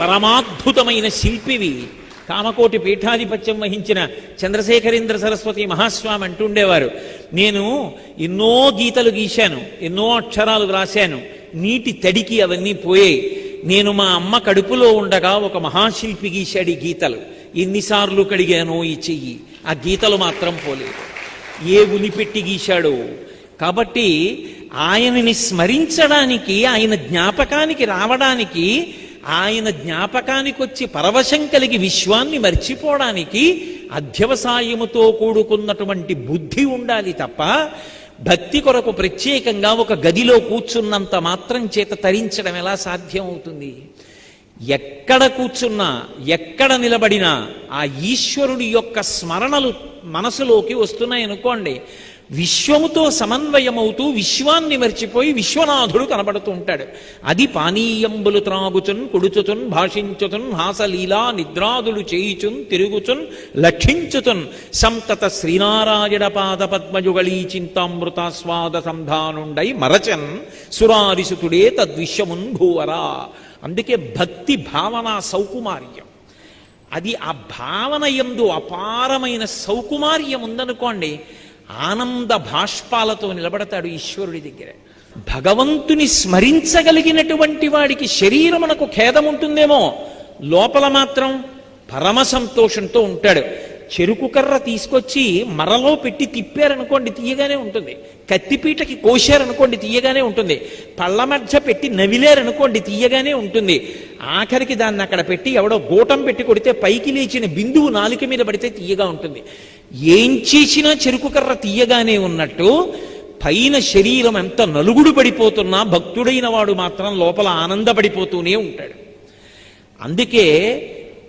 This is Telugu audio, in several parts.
పరమాద్భుతమైన శిల్పివి. కామకోటి పీఠాధిపత్యం వహించిన చంద్రశేఖరేంద్ర సరస్వతి మహాస్వామి అంటుండేవారు. నేను ఎన్నో గీతలు గీశాను ఎన్నో అక్షరాలు వ్రాశాను నీటి తడికి అవన్నీ పోయాయి. నేను మా అమ్మ కడుపులో ఉండగా ఒక మహాశిల్పి గీశాడు ఈ గీతలు. ఎన్నిసార్లు కడిగానో ఈ చెయ్యి. ఆ గీతలు మాత్రం పోలేదు. ఏ ఉనిపెట్టి గీశాడో. కాబట్టి ఆయనని స్మరించడానికి ఆయన జ్ఞాపకానికి రావడానికి ఆయన జ్ఞాపకానికి వచ్చి పరవశం కలిగి విశ్వాన్ని మర్చిపోవడానికి అధ్యవసాయముతో కూడుకున్నటువంటి బుద్ధి ఉండాలి తప్ప భక్తి కొరకు ప్రత్యేకంగా ఒక గదిలో కూర్చున్నంత మాత్రం చేత తరించడం ఎలా సాధ్యం అవుతుంది ఎక్కడ కూర్చున్నా ఎక్కడ నిలబడినా ఆ ఈశ్వరుడి యొక్క స్మరణలు మనసులోకి వస్తున్నాయి అనుకోండి విశ్వముతో సమన్వయమవుతూ విశ్వాన్ని మర్చిపోయి విశ్వనాథుడు కనబడుతూ ఉంటాడు. అది పానీయంబులు త్రాగుచున్ కుడుచుతున్ భాషించుచున్ హాసలీలా నిద్రాదులు చేయుచున్ తిరుగుచున్ లక్షించుచున్ సంతత శ్రీనారాయణ పాద పద్మయుగళీ చింతామృతాస్వాద సంధానుండై మరచన్ సురారిసుతుడే తద్విశ్వమున్ భూవరా. అందుకే భక్తి భావన సౌకుమార్యం. అది ఆ భావన ఎందు అపారమైన సౌకుమార్యం ఉందనుకోండి ఆనంద భాష్పాలతో నిలబడతాడు ఈశ్వరుడి దగ్గర. భగవంతుని స్మరించగలిగినటువంటి వాడికి శరీరమునకు ఖేదం ఉంటుందేమో లోపల మాత్రం పరమ సంతోషంతో ఉంటాడు. చెరుకు కర్ర తీసుకొచ్చి మరలో పెట్టి తిప్పారనుకోండి తీయగానే ఉంటుంది. కత్తిపీటకి కోశారనుకోండి తీయగానే ఉంటుంది. పళ్ళ మధ్య పెట్టి నవిలేరనుకోండి తీయగానే ఉంటుంది. ఆఖరికి దాన్ని అక్కడ పెట్టి ఎవడో గూటం పెట్టి కొడితే పైకి లేచిన బిందువు నాలుక మీద పడితే తీయగా ఉంటుంది. ఏం చేసినా చెరుకు కర్ర తీయగానే ఉన్నట్టు పైన శరీరం ఎంత నలుగుడు పడిపోతున్నా భక్తుడైన వాడు మాత్రం లోపల ఆనందపడిపోతూనే ఉంటాడు. అందుకే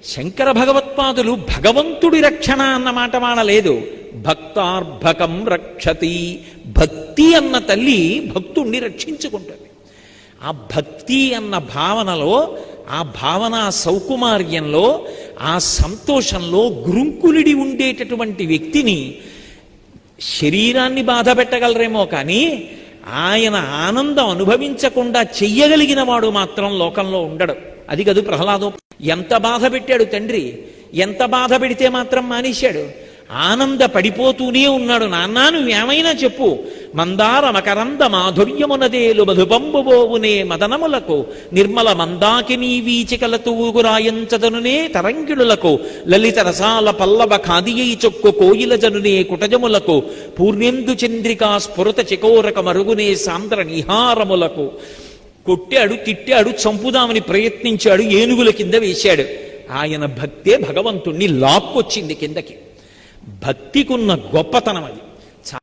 శంకర భగవత్పాదులు భగవంతుడి రక్షణ అన్న మాట వాడలేదు భక్తార్భకం రక్షతి భక్తి అన్న తల్లి భక్తుణ్ణి రక్షించుకుంటుంది. ఆ భక్తి అన్న భావనలో ఆ భావన సౌకుమార్యంలో ఆ సంతోషంలో గురుంకులిడి ఉండేటటువంటి వ్యక్తిని శరీరాన్ని బాధ పెట్టగలరేమో కానీ ఆయన ఆనందం అనుభవించకుండా చెయ్యగలిగిన వాడు మాత్రం లోకంలో ఉండడు. అది కదూ ప్రహ్లాదం. ఎంత బాధ పెట్టాడు తండ్రి? ఎంత బాధ పెడితే మాత్రం మానేశాడు? ఆనంద పడిపోతూనే ఉన్నాడు. నాన్న నువ్వేమైనా చెప్పు. మందార మకరంద మాధుర్యమునదేలు మధుపంబుబోవునే మదనములకు నిర్మల మందాకినీ వీచికలతూగురాయంచదనునే తరంగిణులకు లలిత రసాల పల్లవ ఖాదియై చొక్కు కోయిలజనునే కుటజములకు పూర్ణేందు చంద్రికా స్ఫురత చికోరక మరుగునే సాంద్ర నిహారములకు కొట్టాడు తిట్టాడు చంపుదామని ప్రయత్నించాడు ఏనుగుల కింద వేశాడు. ఆయన భక్తే భగవంతుణ్ణి లాక్కొచ్చింది కిందకి. భక్తికున్న గొప్పతనం అది